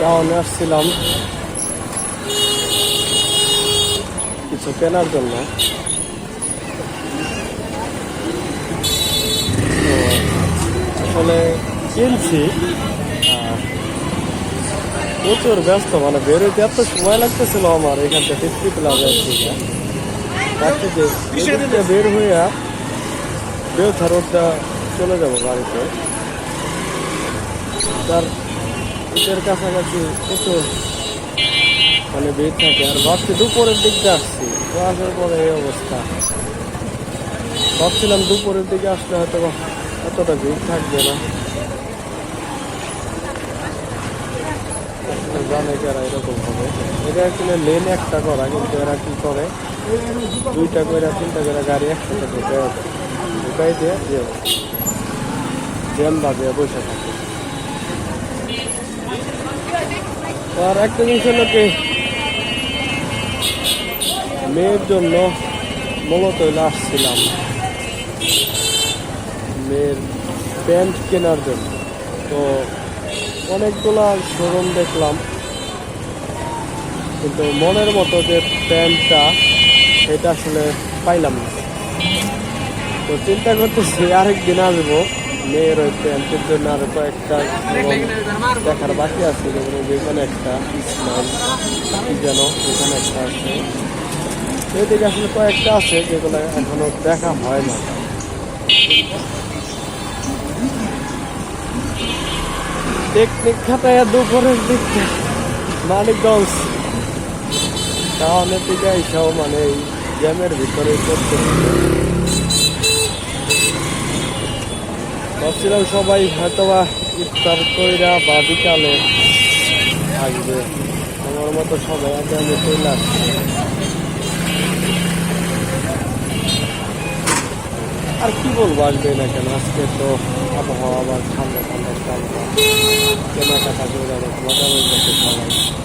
টাউনে আসছিলাম। কিছু কেনার জন্য। তো আসলে কিনছি। প্রচুর ব্যস্ত মানে বেরোতে এত সময় লাগতেছিল আমার এখান থেকে ফিফটি প্লাজার থেকে ভাবছি যে বের হইয়া বেউথা রোডটা চলে যাব বাড়িতে। তার ঈদের কাছাকাছি প্রচুর মানে ভিড় থাকে। আর ভাবছি দুপুরের দিকটা আসছি। আসার পরে এই অবস্থা। ভাবছিলাম দুপুরের দিকে আসলে হয়তো এতটা ভিড় থাকবে না। জানে যারা এরকম হবে। এটা আসলে লেন একটা করা, কিন্তু এরা কি করে? দুইটা করে তিনটা করে গাড়ি একসাথে ঢুকে ঢুকাই দিয়ে জ্যাম বাজিয়ে বসে থাকে। আর একটা জিনিস হলো কি মেয়ের জন্য মূলত আসছিলাম। মেয়ের প্যান্ট কেনার জন্য। তো অনেকগুলা শোরুম দেখলাম। কিন্তু মনের মতো যে প্যান্টটা সেটা আসলে পাইলাম না। তো চিন্তা করতেছি, আরেকদিন আসব। মেয়ের ওই প্যান্টের জন্য আরও কয়েকটা দেখার বাকি আছে, যেমন যেখানে একটা ইসলাম, কি যেন এখানে একটা আছে। এদিকে আসলে কয়েকটা আছে যেগুলো এখনও দেখা হয় না। টেকনিক খাটায় দুপুরের দিকটা মানিকগঞ্জ। টাউনের দিকে এইসব মানে এই জ্যামের ভিতরে করতে ভাবছিলাম সবাই হয়তো বা ইফতার কইরা বা বিকালে আসবে। আমার মতো সবাই আগে আমি চলে আর কি বলব, আসবে না কেন? আজকে তো আবহাওয়া আবার ঠান্ডা ঠান্ডা ঠান্ডা। কেনাকাটা করে অনেক মজা হয়ে সবাই।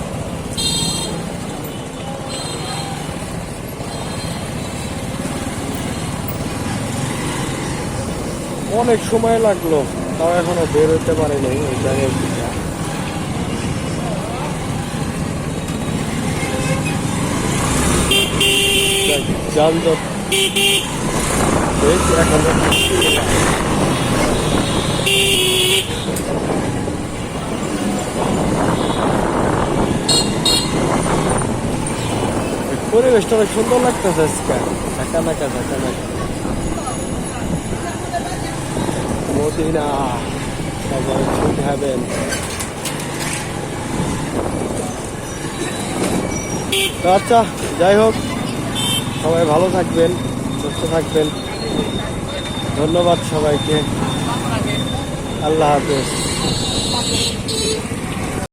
অনেক সময় লাগল, তাও এখনও বের হতে পারি নাই ওই জায়গায়। থেকে যানজট বেশ পরিবেশটা অনেক সুন্দর লাগতেছে আজকে। ঢাকা নাকা ঢাকা নাকা সবাই ছুট হবেন তো আচ্ছা যাই হোক, সবাই ভালো থাকবেন, সুস্থ থাকবেন। ধন্যবাদ সবাইকে। আল্লাহ হাফেজ।